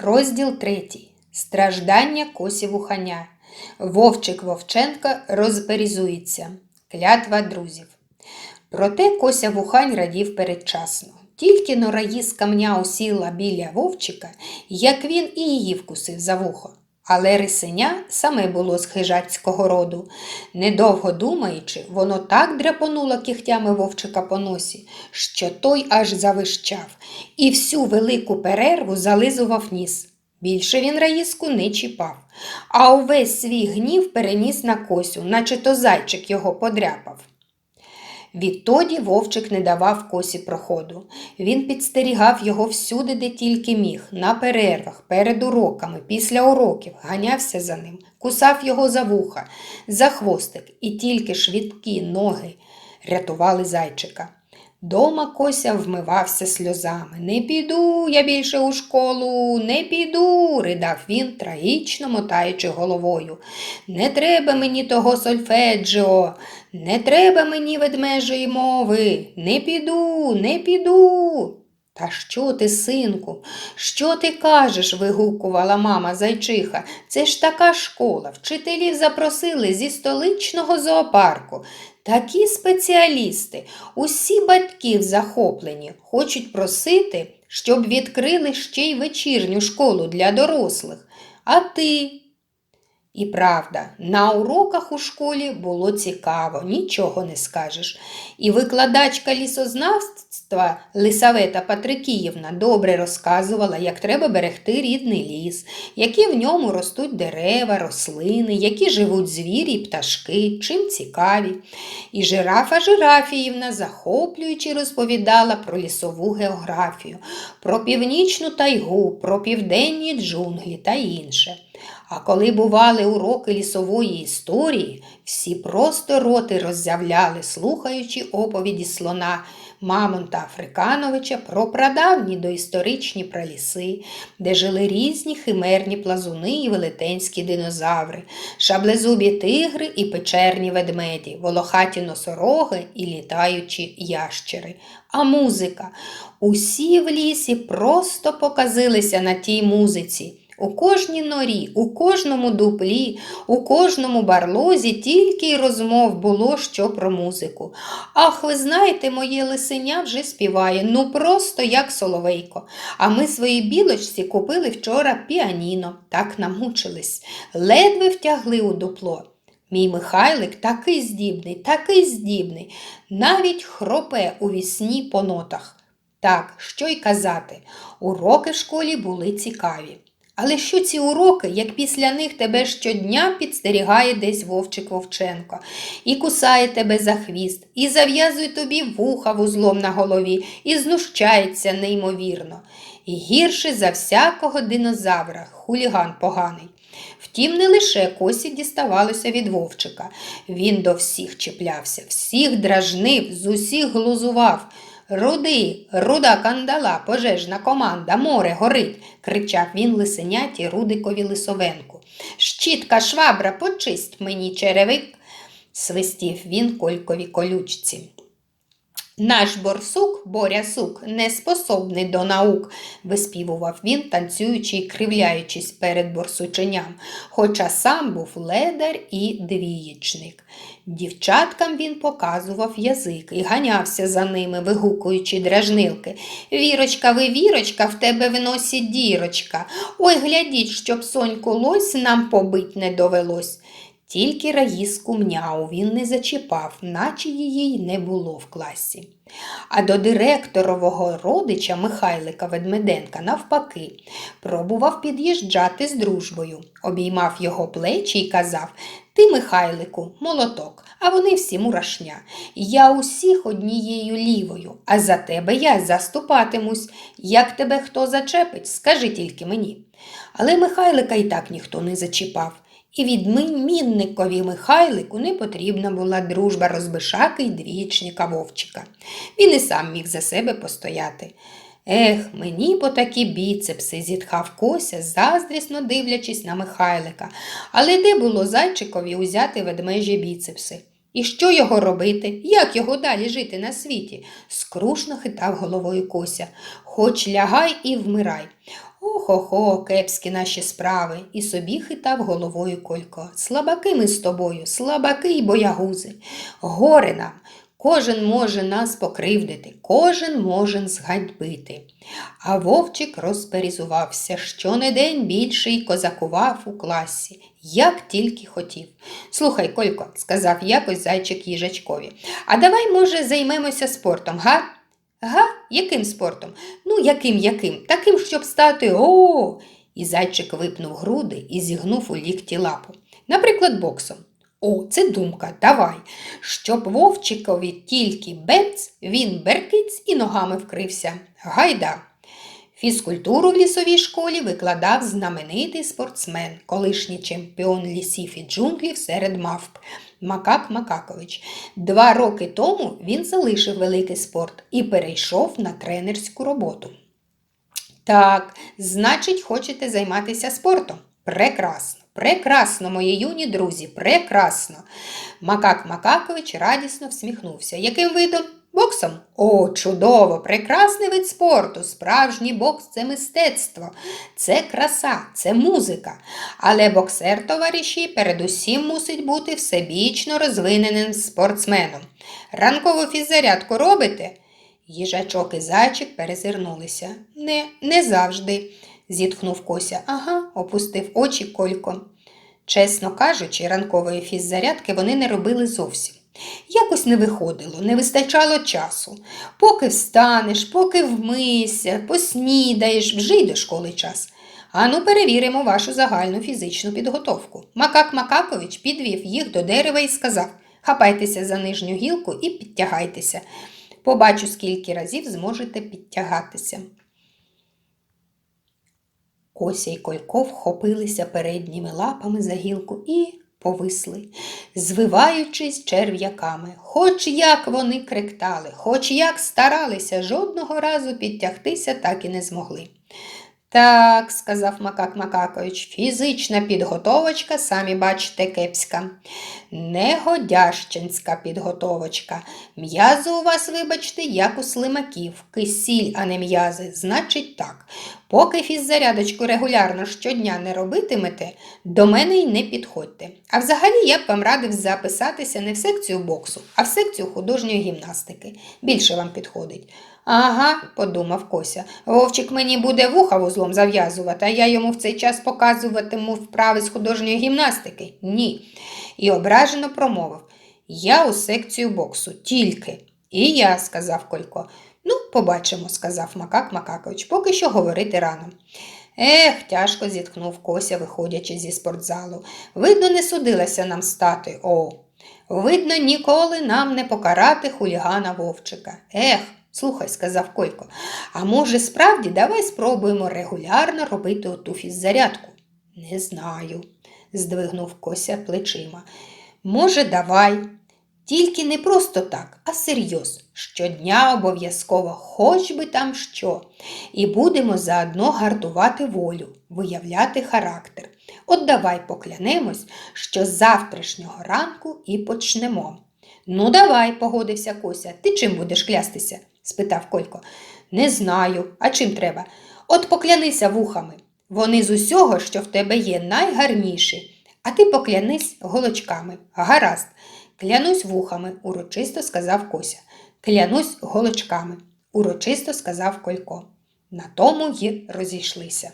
Розділ 3. Страждання косі вуханя. Вовчик Вовченка розперізується. Клятва друзів. Проте Кося Вухань радів передчасно. Тільки но раїз камня усіла біля вовчика, як він і її вкусив за вухо. Але рисеня саме було з хижацького роду. Недовго думаючи, воно так дряпонуло кігтями вовчика по носі, що той аж завищав, і всю велику перерву зализував ніс. Більше він раїску не чіпав, а увесь свій гнів переніс на косю, наче то зайчик його подряпав. Відтоді вовчик не давав косі проходу. Він підстерігав його всюди, де тільки міг, на перервах, перед уроками, після уроків, ганявся за ним, кусав його за вуха, за хвостик, і тільки швидкі ноги рятували зайчика. Дома Кося вмивався сльозами. Не піду я більше у школу, не піду, ридав він, трагічно мотаючи головою. Не треба мені того сольфеджіо, не треба мені ведмежої мови, не піду, не піду. Та що ти, синку, що ти кажеш? вигукувала мама зайчиха. Це ж така школа. Вчителів запросили зі столичного зоопарку. Такі спеціалісти, усі батьків захоплені, хочуть просити, щоб відкрили ще й вечірню школу для дорослих. А ти? І правда, на уроках у школі було цікаво, нічого не скажеш. І викладачка лісознавства Лисавета Патрикіївна добре розказувала, як треба берегти рідний ліс, які в ньому ростуть дерева, рослини, які живуть звірі й пташки, чим цікаві. І жирафа Жирафіївна, захоплюючи, розповідала про лісову географію, про північну тайгу, про південні джунглі та інше. А коли бували уроки лісової історії, всі просто роти роззявляли, слухаючи оповіді слона Мамонта Африкановича про прадавні доісторичні праліси, де жили різні химерні плазуни і велетенські динозаври, шаблезубі тигри і печерні ведмеді, волохаті носороги і літаючі ящери. А музика. Усі в лісі просто показилися на тій музиці. У кожній норі, у кожному дуплі, у кожному барлозі тільки й розмов було що про музику. Ах, ви знаєте, моє лисеня вже співає, ну просто як соловейко. А ми своїй білочці купили вчора піаніно, так намучились, ледве втягли у дупло. Мій Михайлик такий здібний, такий здібний, навіть хропе у вісні по нотах. Так, що й казати, уроки в школі були цікаві. Але що ці уроки, як після них тебе щодня підстерігає десь Вовчик Вовченко, і кусає тебе за хвіст, і зав'язує тобі вуха вузлом на голові, і знущається неймовірно. І гірше за всякого динозавра, хуліган поганий. Втім, не лише косі діставалося від Вовчика. Він до всіх чіплявся, всіх дражнив, з усіх глузував. Руди, руда кандала, пожежна команда, море горить, кричав він лисеняті Рудикові Лисовенку. Щітка швабра, почисть мені черевик, свистів він колькові колючці. Наш борсук, борясук, не способний до наук, виспівував він, танцюючи й кривляючись перед борсученям, хоча сам був ледар і двієчник. Дівчаткам він показував язик і ганявся за ними, вигукуючи дражнилки. Вірочка, ви, вірочка, в тебе в носі дірочка. Ой, глядіть, щоб соньку лось нам побить не довелось. Тільки раїску мняу він не зачіпав, наче її й не було в класі. А до директорового родича Михайлика Ведмеденка, навпаки, пробував під'їжджати з дружбою, обіймав його плечі і казав Ти, Михайлику, молоток, а вони всі мурашня. Я усіх однією лівою, а за тебе я заступатимусь. Як тебе хто зачепить, скажи тільки мені. Але Михайлика і так ніхто не зачіпав. І відмінникові Михайлику не потрібна була дружба розбишаки й двічника Вовчика. Він і сам міг за себе постояти. Ех, мені по такі біцепси, зітхав Кося, заздрісно дивлячись на Михайлика. Але де було зайчикові узяти ведмежі біцепси? І що його робити? Як його далі жити на світі? Скрушно хитав головою Кося. Хоч лягай і вмирай. Ох-охо, кепські наші справи, і собі хитав головою Колько. Слабаки ми з тобою, слабаки й боягузи. Горе нам, кожен може нас покривдити, кожен може зганьбити. А вовчик розперізувався, що не день більше й козакував у класі, як тільки хотів. Слухай, Колько, сказав якось зайчик їжачкові, а давай, може, займемося спортом, га? Га? Яким спортом? Ну, яким яким? Таким, щоб стати о. І зайчик випнув груди і зігнув у лікті лапу. Наприклад, боксом. О, це думка, давай. Щоб вовчикові тільки бенц, він беркиць і ногами вкрився. Гайда. Фізкультуру в лісовій школі викладав знаменитий спортсмен, колишній чемпіон лісів і джунглів серед мавп Макак Макакович. Два роки тому він залишив великий спорт і перейшов на тренерську роботу. Так, значить, хочете займатися спортом? Прекрасно, прекрасно, мої юні друзі, прекрасно. Макак Макакович радісно всміхнувся. Яким видом? Боксом? О, чудово, прекрасний вид спорту. Справжній бокс це мистецтво, це краса, це музика. Але боксер, товариші, передусім мусить бути всебічно розвиненим спортсменом. Ранкову фіззарядку робите? Їжачок і зайчик перезирнулися. Не, не завжди, зітхнув Кося. Ага, опустив очі Колько. Чесно кажучи, ранкової фіззарядки вони не робили зовсім. Якось не виходило, не вистачало часу. Поки встанеш, поки вмийся, поснідаєш, вже й до школи час. Ану, перевіримо вашу загальну фізичну підготовку. Макак Макакович підвів їх до дерева і сказав хапайтеся за нижню гілку і підтягайтеся. Побачу, скільки разів зможете підтягатися. Кося й Колько вхопилися передніми лапами за гілку і повисли, звиваючись черв'яками. Хоч як вони криктали, хоч як старалися, жодного разу підтягтися так і не змогли. Так, сказав Макак Макакович, фізична підготовочка, самі бачите, кепська. Негодященська підготовочка. М'язи у вас, вибачте, як у слимаків, кисіль, а не м'язи. Значить так. Поки фіззарядочку регулярно щодня не робитимете, до мене й не підходьте. А взагалі я б вам радив записатися не в секцію боксу, а в секцію художньої гімнастики. Більше вам підходить. Ага, подумав Кося. Вовчик мені буде вуха вузлом зав'язувати, а я йому в цей час показуватиму вправи з художньої гімнастики. Ні. І ображено промовив Я у секцію боксу, тільки. І я, сказав Колько. Побачимо, сказав Макак Макакович, поки що говорити рано. Ех, тяжко зітхнув Кося, виходячи зі спортзалу. Видно, не судилася нам стати. О. Видно, ніколи нам не покарати хулігана вовчика. Ех, слухай, сказав Койко, а може, справді давай спробуємо регулярно робити оту фіззарядку? Не знаю, здвигнув Кося плечима. Може, давай. Тільки не просто так, а серйоз. Щодня обов'язково, хоч би там що. І будемо заодно гартувати волю, виявляти характер. От давай поклянемось, що з завтрашнього ранку і почнемо. Ну, давай, погодився Кося. Ти чим будеш клястися? спитав Колько. Не знаю. А чим треба? От поклянися вухами. Вони з усього, що в тебе є, найгарніші. А ти поклянись голочками. Гаразд. Клянусь вухами, урочисто сказав Кося. Клянусь голочками, урочисто сказав Колько. На тому й розійшлися.